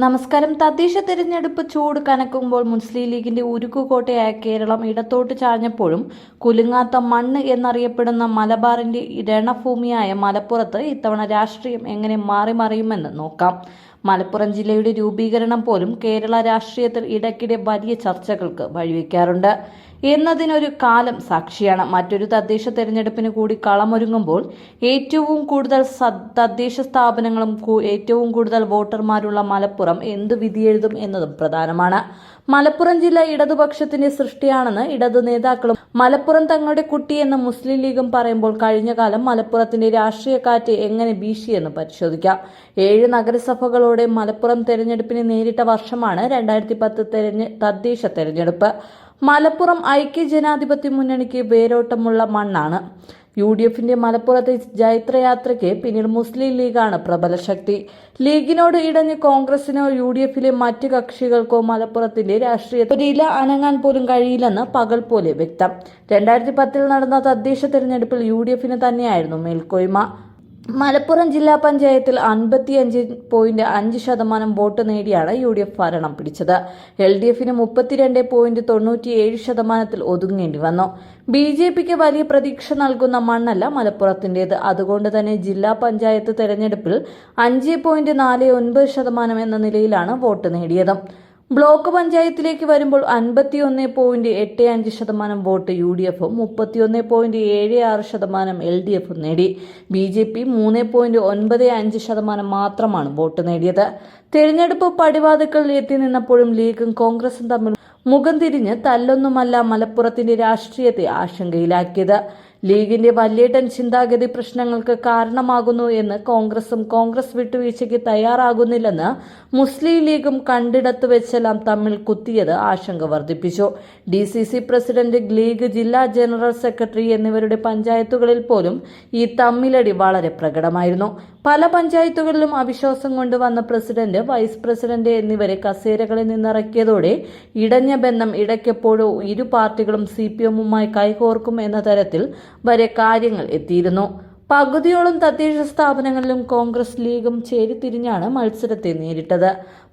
നമസ്കാരം. തദ്ദേശ തെരഞ്ഞെടുപ്പ് ചൂട് കനക്കുമ്പോൾ മുസ്ലിം ലീഗിന്റെ ഉരുക്കുകോട്ടയായ കേരളം ഇടത്തോട്ട് ചാഞ്ഞപ്പോഴും കുലുങ്ങാത്ത മണ്ണ് എന്നറിയപ്പെടുന്ന മലബാറിന്റെ രണഭൂമിയായ മലപ്പുറത്ത് ഇത്തവണ രാഷ്ട്രീയം എങ്ങനെ മാറി മറിയുമെന്ന് നോക്കാം. മലപ്പുറം ജില്ലയുടെ രൂപീകരണം പോലും കേരള രാഷ്ട്രീയത്തിൽ ഇടയ്ക്കിടെ വലിയ ചർച്ചകൾക്ക് വഴിവെക്കാറുണ്ട്. എന്നതിനൊരു കാലം സാക്ഷിയാണ്. മറ്റൊരു തദ്ദേശ തെരഞ്ഞെടുപ്പിന് കൂടി കളമൊരുങ്ങുമ്പോൾ ഏറ്റവും കൂടുതൽ തദ്ദേശ സ്ഥാപനങ്ങളും ഏറ്റവും കൂടുതൽ വോട്ടർമാരുള്ള മലപ്പുറം എന്ത് വിധിയെഴുതും എന്നതും പ്രധാനമാണ്. മലപ്പുറം ജില്ല ഇടതുപക്ഷത്തിന്റെ സൃഷ്ടിയാണെന്ന് ഇടതു നേതാക്കളും മലപ്പുറം തങ്ങളുടെ കുട്ടിയെന്ന് മുസ്ലിം ലീഗും പറയുമ്പോൾ കഴിഞ്ഞ കാലം മലപ്പുറത്തിന്റെ രാഷ്ട്രീയ കാറ്റ് എങ്ങനെ വീശിയെന്ന് പരിശോധിക്കാം. ഏഴ് നഗരസഭകളോടെ മലപ്പുറം തെരഞ്ഞെടുപ്പിന് നേരിട്ട വർഷമാണ് രണ്ടായിരത്തി പത്ത് തദ്ദേശ തെരഞ്ഞെടുപ്പ്. മലപ്പുറം ഐക്യ ജനാധിപത്യ മുന്നണിക്ക് വേരോട്ടമുള്ള മണ്ണാണ്. യു ഡി എഫിന്റെ മലപ്പുറത്തെ ജൈത്രയാത്രയ്ക്ക് പിന്നീട് മുസ്ലിം ലീഗാണ് പ്രബല ശക്തി. ലീഗിനോട് ഇടഞ്ഞ് കോൺഗ്രസിനോ യു ഡി എഫിലെ മറ്റ് കക്ഷികൾക്കോ മലപ്പുറത്തിന്റെ രാഷ്ട്രീയത്തിൽ ഒരു ഇല അനങ്ങാൻ പോലും കഴിയില്ലെന്ന് പകൽ പോലെ വ്യക്തം. രണ്ടായിരത്തി പത്തിൽ നടന്ന തദ്ദേശ തെരഞ്ഞെടുപ്പിൽ യു ഡി എഫിന് തന്നെയായിരുന്നു മേൽക്കോയ്മ. മലപ്പുറം ജില്ലാ പഞ്ചായത്തിൽ അൻപത്തിയഞ്ച് പോയിന്റ് അഞ്ച് ശതമാനം വോട്ട് നേടിയാണ് യു ഡി എഫ് ഭരണം പിടിച്ചത്. എൽ ഡി എഫിന് മുപ്പത്തിരണ്ട് പോയിന്റ് തൊണ്ണൂറ്റിയേഴ് ശതമാനത്തിൽ ഒതുങ്ങേണ്ടി വന്നു. ബി ജെ പിക്ക് വലിയ പ്രതീക്ഷ നൽകുന്ന മണ്ണല്ല മലപ്പുറത്തിന്റേത്. അതുകൊണ്ട് തന്നെ ജില്ലാ പഞ്ചായത്ത് തെരഞ്ഞെടുപ്പിൽ അഞ്ച് പോയിന്റ് നാല് ഒൻപത് ശതമാനം എന്ന നിലയിലാണ് വോട്ട് നേടിയത്. ബ്ലോക്ക് പഞ്ചായത്തിലേക്ക് വരുമ്പോൾ അൻപത്തിയൊന്ന് പോയിന്റ് എട്ട് അഞ്ച് ശതമാനം വോട്ട് യു ഡി എഫും മുപ്പത്തിയൊന്ന് പോയിന്റ് ഏഴ് ആറ് ശതമാനം എൽ ഡി എഫും നേടി. ബി ജെ പി മൂന്ന് പോയിന്റ് ഒൻപത് അഞ്ച് ശതമാനം മാത്രമാണ് വോട്ട് നേടിയത്. തെരഞ്ഞെടുപ്പ് പടിവാതിക്കൽ എത്തി നിന്നപ്പോഴും ലീഗും കോൺഗ്രസും തമ്മിൽ മുഖം തിരിഞ്ഞ് തല്ലൊന്നുമല്ല മലപ്പുറത്തിന്റെ രാഷ്ട്രീയത്തെ ആശങ്കയിലാക്കിയത്. ലീഗിന്റെ വല്യേട്ടൻ ചിന്താഗതി പ്രശ്നങ്ങൾക്ക് കാരണമാകുന്നു എന്ന് കോൺഗ്രസും കോൺഗ്രസ് വിട്ടുവീഴ്ചയ്ക്ക് തയ്യാറാകുന്നില്ലെന്ന് മുസ്ലിം ലീഗും കണ്ടിടത്ത് വെച്ചെല്ലാം തമ്മിൽ കുത്തിയത് ആശങ്ക വർദ്ധിപ്പിച്ചു. D C C president league ജില്ലാ ജനറൽ സെക്രട്ടറി എന്നിവരുടെ പഞ്ചായത്തുകളിൽ പോലും ഈ തമ്മിലടി വളരെ പ്രകടമായിരുന്നു. പല പഞ്ചായത്തുകളിലും അവിശ്വാസം കൊണ്ടുവന്ന പ്രസിഡന്റ് വൈസ് പ്രസിഡന്റ് എന്നിവരെ കസേരകളിൽ നിന്നിറക്കിയതോടെ ഇടഞ്ഞ ബന്ധം ഇടയ്ക്കെപ്പോഴോ ഇരു പാർട്ടികളും സി പി എമ്മുമായി കൈകോർക്കും എന്ന തരത്തിൽ വരെ കാര്യങ്ങൾ എത്തിയിരുന്നു. പകുതിയോളം തദ്ദേശ സ്ഥാപനങ്ങളിലും കോൺഗ്രസ് ലീഗും ചേരിതിരിഞ്ഞാണ് മത്സരത്തെ നേരിട്ടത്.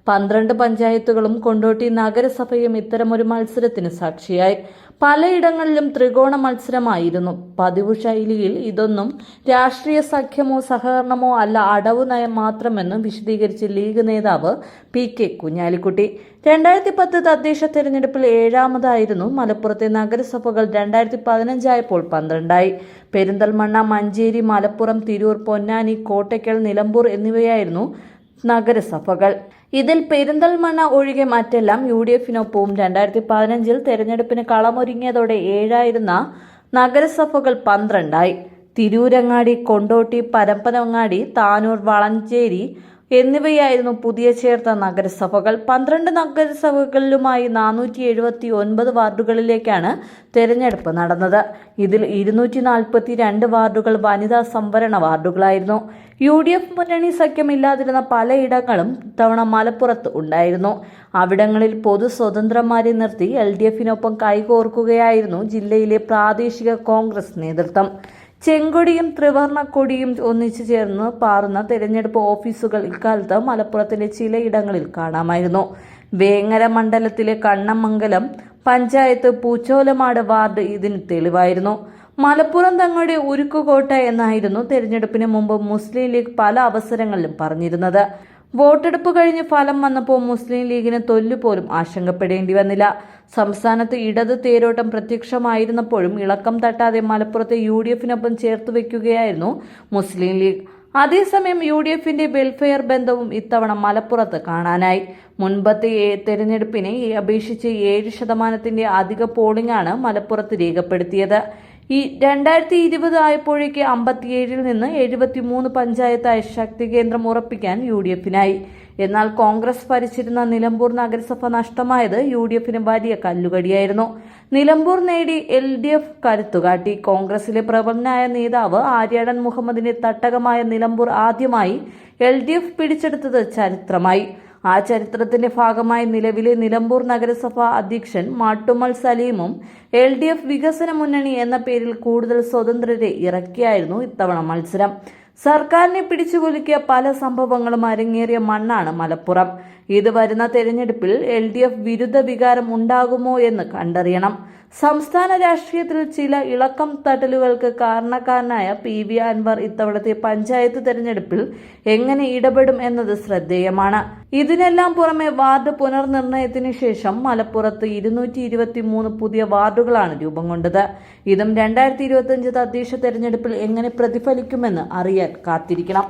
പന്ത്രണ്ട് പഞ്ചായത്തുകളും കൊണ്ടോട്ടി നഗരസഭയും ഇത്തരമൊരു മത്സരത്തിന് സാക്ഷിയായി. പലയിടങ്ങളിലും ത്രികോണ മത്സരമായിരുന്നു. പതിവ് ശൈലിയിൽ ഇതൊന്നും രാഷ്ട്രീയ സഖ്യമോ സഹകരണമോ അല്ല അടവ് നയം മാത്രമെന്നും വിശദീകരിച്ച് ലീഗ് നേതാവ് പി കെ കുഞ്ഞാലിക്കുട്ടി. രണ്ടായിരത്തി പത്ത് തദ്ദേശ തെരഞ്ഞെടുപ്പിൽ ഏഴാമതായിരുന്നു മലപ്പുറത്തെ നഗരസഭകൾ രണ്ടായിരത്തി പതിനഞ്ചായപ്പോൾ പന്ത്രണ്ടായി. പെരിന്തൽമണ്ണ മഞ്ചേരി മലപ്പുറം തിരൂർ പൊന്നാനി കോട്ടയ്ക്കൽ നിലമ്പൂർ എന്നിവയായിരുന്നു നഗരസഭകൾ. ഇതിൽ പെരിന്തൽമണ്ണ ഒഴികെ മറ്റെല്ലാം യു ഡി എഫിനൊപ്പവും. രണ്ടായിരത്തി പതിനഞ്ചിൽ തെരഞ്ഞെടുപ്പിന് കളമൊരുങ്ങിയതോടെ ഏഴായിരുന്ന നഗരസഭകൾ പന്ത്രണ്ടായി. തിരൂരങ്ങാടി കൊണ്ടോട്ടി പരപ്പനങ്ങാടി താനൂർ വളഞ്ചേരി എന്നിവയായിരുന്നു പുതിയ ചേർത്ത നഗരസഭകൾ. പന്ത്രണ്ട് നഗരസഭകളിലുമായി നാനൂറ്റി എഴുപത്തി ഒൻപത് വാർഡുകളിലേക്കാണ് തെരഞ്ഞെടുപ്പ് നടന്നത്. ഇതിൽ ഇരുന്നൂറ്റി നാൽപ്പത്തി രണ്ട് വാർഡുകൾ വനിതാ സംവരണ വാർഡുകളായിരുന്നു. യു ഡി എഫ് മുന്നണി സഖ്യമില്ലാതിരുന്ന പലയിടങ്ങളും ഇത്തവണ മലപ്പുറത്ത് ഉണ്ടായിരുന്നു. അവിടങ്ങളിൽ പൊതു സ്വതന്ത്രന്മാരെ നിർത്തി എൽ ഡി എഫിനൊപ്പം കൈകോർക്കുകയായിരുന്നു ജില്ലയിലെ പ്രാദേശിക കോൺഗ്രസ് നേതൃത്വം. ചെങ്കൊടിയും ത്രിവർണക്കൊടിയും ഒന്നിച്ചു ചേർന്ന് പാറുന്ന തെരഞ്ഞെടുപ്പ് ഓഫീസുകൾ ഇക്കാലത്ത് മലപ്പുറത്തിന്റെ ചിലയിടങ്ങളിൽ കാണാമായിരുന്നു. വേങ്ങര മണ്ഡലത്തിലെ കണ്ണമംഗലം പഞ്ചായത്ത് പൂച്ചോലമാട് വാർഡ് ഇതിന് തെളിവായിരുന്നു. മലപ്പുറം തങ്ങളുടെ ഉരുക്കുകോട്ട എന്നായിരുന്നു തെരഞ്ഞെടുപ്പിന് മുമ്പ് മുസ്ലിം ലീഗ് പല അവസരങ്ങളിലും പറഞ്ഞിരുന്നത്. വോട്ടെടുപ്പ് കഴിഞ്ഞ് ഫലം വന്നപ്പോൾ മുസ്ലിം ലീഗിന് തൊല്ലുപോലും ആശങ്കപ്പെടേണ്ടി വന്നില്ല. സംസ്ഥാനത്ത് ഇടത് തേരോട്ടം പ്രത്യക്ഷമായിരുന്നപ്പോഴും ഇളക്കം തട്ടാതെ മലപ്പുറത്തെ യു ഡി എഫിനൊപ്പം ചേർത്ത് വെക്കുകയായിരുന്നു മുസ്ലിം ലീഗ്. അതേസമയം യു ഡി എഫിന്റെ വെൽഫെയർ ബന്ധവും ഇത്തവണ മലപ്പുറത്ത് കാണാനായി. മുൻപത്തെ തെരഞ്ഞെടുപ്പിനെ അപേക്ഷിച്ച് ഏഴ് ശതമാനത്തിന്റെ അധിക പോളിംഗാണ് മലപ്പുറത്ത് രേഖപ്പെടുത്തിയത്. ഈ രണ്ടായിരത്തി ഇരുപത് ആയപ്പോഴേക്ക് അമ്പത്തിയേഴിൽ നിന്ന് എഴുപത്തിമൂന്ന് പഞ്ചായത്തായ ശക്തി കേന്ദ്രം ഉറപ്പിക്കാൻ യു ഡി എഫിനായി എന്നാൽ കോൺഗ്രസ് ഭരിച്ചിരുന്ന നിലമ്പൂർ നഗരസഭ നഷ്ടമായത് യു ഡി എഫിന് വലിയ കല്ലുകടിയായിരുന്നു. നിലമ്പൂർ നേടി എൽ ഡി എഫ് കരുത്തുകാട്ടി കോൺഗ്രസിലെ പ്രബലനായ നേതാവ് ആര്യാടൻ മുഹമ്മദിന്റെ തട്ടകമായ നിലമ്പൂർ ആദ്യമായി എൽ ഡി എഫ് പിടിച്ചെടുത്തത് ചരിത്രമായി. ആ ചരിത്രത്തിന്റെ ഭാഗമായി നിലവിലെ നിലമ്പൂർ നഗരസഭ അധ്യക്ഷൻ മാട്ടുമൽ സലീമും എൽ ഡി എഫ് വികസന മുന്നണി എന്ന പേരിൽ കൂടുതൽ സ്വതന്ത്രരെ ഇറക്കിയായിരുന്നു ഇത്തവണ മത്സരം. സർക്കാരിനെ പിടിച്ചുകൊലുക്കിയ പല സംഭവങ്ങളും അരങ്ങേറിയ മണ്ണാണ് മലപ്പുറം. ഇത് വരുന്ന തെരഞ്ഞെടുപ്പിൽ എൽ ഡി എഫ് വിരുദ്ധ വികാരം ഉണ്ടാകുമോ എന്ന് കണ്ടറിയണം. സംസ്ഥാന രാഷ്ട്രീയത്തിൽ ചില ഇളക്കം തട്ടലുകൾക്ക് കാരണക്കാരനായ പി വി അൻവർ ഇത്തവണത്തെ പഞ്ചായത്ത് തെരഞ്ഞെടുപ്പിൽ എങ്ങനെ ഇടപെടും എന്നത് ശ്രദ്ധേയമാണ്. ഇതിനെല്ലാം പുറമെ വാർഡ് പുനർനിർണയത്തിന് ശേഷം മലപ്പുറത്ത് ഇരുന്നൂറ്റി ഇരുപത്തി മൂന്ന് പുതിയ വാർഡുകളാണ് രൂപം കൊണ്ടത്. ഇതും രണ്ടായിരത്തി ഇരുപത്തി അഞ്ച് തദ്ദേശ തെരഞ്ഞെടുപ്പിൽ എങ്ങനെ പ്രതിഫലിക്കുമെന്ന് അറിയാൻ കാത്തിരിക്കണം.